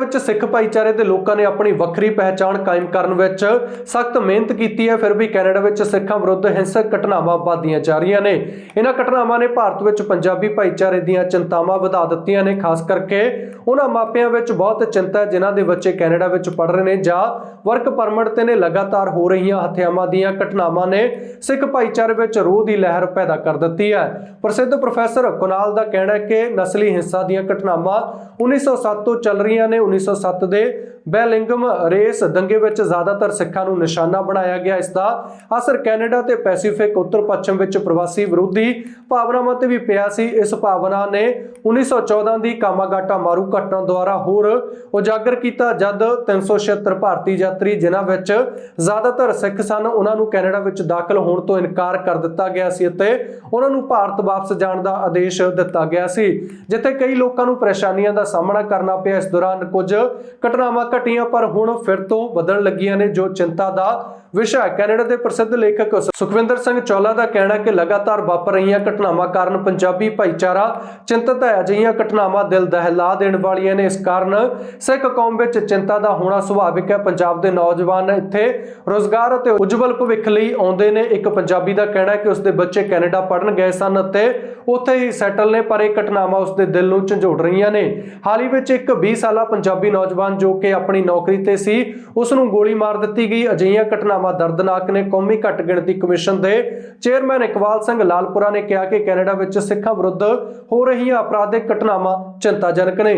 ਵਿੱਚ ਸਿੱਖ ਭਾਈਚਾਰੇ ਦੇ ਲੋਕਾਂ ਨੇ ਆਪਣੀ ਵੱਖਰੀ ਪਹਿਚਾਣ ਕਾਇਮ ਕਰਨ ਵਿੱਚ ਸਖਤ ਮਿਹਨਤ ਕੀਤੀ ਹੈ। ਫਿਰ ਵੀ ਕੈਨੇਡਾ ਵਿੱਚ ਸਿੱਖਾਂ ਵਿਰੁੱਧ ਹਿੰਸਕ ਘਟਨਾਵਾਂ ਵਧਦੀਆਂ ਜਾ ਰਹੀਆਂ ਨੇ। ਇਹਨਾਂ ਘਟਨਾਵਾਂ ਨੇ ਭਾਰਤ ਵਿੱਚ ਪੰਜਾਬੀ ਭਾਈਚਾਰੇ ਦੀਆਂ ਚਿੰਤਾਵਾਂ ਵਧਾ ਦਿੱਤੀਆਂ ਨੇ। ਖਾਸ ਕਰਕੇ ਉਹਨਾਂ ਮਾਪਿਆਂ ਵਿੱਚ ਬਹੁਤ ਚਿੰਤਾ ਹੈ, ਜਿਨ੍ਹਾਂ ਦੇ ਬੱਚੇ ਕੈਨੇਡਾ ਵਿੱਚ ਪੜ ਰਹੇ ਨੇ ਜਾਂ ਵਰਕ ਪਰਮਿਟ ਤੇ ਨੇ ਲਗਾਤਾਰ ਹੋ ਰਹੀਆਂ ਹਥਿਆਵਾਂ ਦੀਆਂ ਘਟਨਾਵਾਂ ਨੇ, ਸਿੱਖ ਭਾਈਚਾਰੇ ਵਿੱਚ ਰੋਹ ਦੀ ਲਹਿਰ ਪੈਦਾ ਕਰ ਦਿੱਤੀ ਹੈ। ਪ੍ਰਸਿੱਧ ਪ੍ਰੋਫੈਸਰ ਕੁਨਾਲ ਦਾ ਕਹਿਣਾ ਹੈ ਕਿ ਨਸਲੀ ਹਿੰਸਾ ਦੀਆਂ ਘਟਨਾਵਾਂ 1907 ਤੋਂ ਚੱਲ ਰਹੀਆਂ ਨੇ 1907 ਦੇ ਬੈਲਿੰਗਮ ਰੇਸ ਦੰਗੇ ਵਿੱਚ ਜ਼ਿਆਦਾਤਰ ਸਿੱਖਾਂ ਨੂੰ ਨਿਸ਼ਾਨਾ ਬਣਾਇਆ ਗਿਆ। ਇਸ ਦਾ ਅਸਰ ਕੈਨੇਡਾ ਤੇ ਪੈਸੀਫਿਕ ਉੱਤਰ ਪੱਛਮ ਵਿੱਚ ਪ੍ਰਵਾਸੀ ਵਿਰੋਧੀ ਭਾਵਨਾਵਾਂ ਤੇ ਵੀ ਪਿਆ ਸੀ। ਇਸ ਭਾਵਨਾ ਨੇ 1914 ਦੀ ਕਾਮਾਗਾਟਾ ਮਾਰੂ ਘਟਨਾ ਦੁਆਰਾ ਹੋਰ ਉਜਾਗਰ ਕੀਤਾ। ਜਦ 376 ਭਾਰਤੀ ਯਾਤਰੀ, ਜਿਨ੍ਹਾਂ ਵਿੱਚ ਜ਼ਿਆਦਾਤਰ ਸਿੱਖ ਸਨ ਉਹਨਾਂ ਨੂੰ ਕੈਨੇਡਾ ਵਿੱਚ ਦਾਖਲ ਹੋਣ ਤੋਂ ਇਨਕਾਰ ਕਰ ਦਿੱਤਾ ਗਿਆ ਸੀ ਅਤੇ ਉਹਨਾਂ ਨੂੰ ਭਾਰਤ ਵਾਪਸ ਜਾਣ ਦਾ ਆਦੇਸ਼ ਦਿੱਤਾ ਗਿਆ ਸੀ, ਜਿੱਥੇ ਕਈ ਲੋਕਾਂ ਨੂੰ ਪਰੇਸ਼ਾਨੀਆਂ ਦਾ ਸਾਹਮਣਾ ਕਰਨਾ ਪਿਆ। ਇਸ ਦੌਰਾਨ ਕੁਝ ਘਟਨਾਵਾਂ ਘਟੀਆਂ, ਪਰ ਹੁਣ ਫਿਰ ਤੋਂ ਵਧਣ ਲੱਗੀਆਂ ਨੇ ਜੋ ਚਿੰਤਾ ਦਾ ਵਿਸ਼ਾ ਕੈਨੇਡਾ ਦੇ ਪ੍ਰਸਿੱਧ ਲੇਖਕ ਸੁਖਵਿੰਦਰ ਸਿੰਘ ਚੌਲਾ ਦਾ ਕਹਿਣਾ ਕਿ ਲਗਾਤਾਰ ਵਾਪਰ ਰਹੀਆਂ ਘਟਨਾਵਾਂ ਕਾਰਨ ਪੰਜਾਬੀ ਭਾਈਚਾਰਾ ਚਿੰਤਤ ਹੈ। ਅਜਿਹੀਆਂ ਘਟਨਾਵਾਂ ਦਿਲ ਦਹਿਲਾ ਦੇਣ ਵਾਲੀਆਂ ਨੇ। ਇਸ ਕਾਰਨ ਸਿੱਖ ਕੌਮ ਵਿੱਚ ਚਿੰਤਾ ਦਾ ਹੋਣਾ ਸੁਭਾਵਿਕ ਹੈ। ਪੰਜਾਬ ਦੇ ਨੌਜਵਾਨ ਇੱਥੇ ਰੋਜ਼ਗਾਰ ਅਤੇ ਉਜਵਲ ਭਵਿੱਖ ਲਈ ਆਉਂਦੇ ਨੇ। ਇੱਕ ਪੰਜਾਬੀ ਦਾ ਕਹਿਣਾ ਹੈ ਕਿ ਉਸਦੇ ਬੱਚੇ ਕੈਨੇਡਾ ਪੜ੍ਹਨ ਗਏ ਸਨ ਅਤੇ ਉੱਥੇ ਹੀ ਸੈਟਲ ਨੇ, ਪਰ ਇਹ ਘਟਨਾਵਾਂ ਉਸਦੇ ਦਿਲ ਨੂੰ ਝੰਜੋੜ ਰਹੀਆਂ ਨੇ। ਹਾਲ ਹੀ ਵਿੱਚ ਇੱਕ 20 ਸਾਲਾ ਪੰਜਾਬੀ ਨੌਜਵਾਨ ਜੋ ਕਿ ਆਪਣੀ ਨੌਕਰੀ ਤੇ ਸੀ ਉਸ ਨੂੰ ਗੋਲੀ ਮਾਰ ਦਿੱਤੀ ਗਈ। ਅਜਿਹੀਆਂ ਘਟਨਾਵਾਂ ਦਰਦਨਾਕ ਨੇ। ਕੌਮੀ ਘੱਟ ਗਿਣਤੀ ਕਮਿਸ਼ਨ ਦੇ ਚੇਅਰਮੈਨ ਇਕਬਾਲ ਸਿੰਘ ਲਾਲਪੁਰਾ ਨੇ ਕਿਹਾ ਕਿ ਕੈਨੇਡਾ ਵਿੱਚ ਸਿੱਖਾਂ ਵਿਰੁੱਧ ਹੋ ਰਹੀਆਂ ਅਪਰਾਧਿਕ ਘਟਨਾਵਾਂ ਚਿੰਤਾਜਨਕ ਨੇ।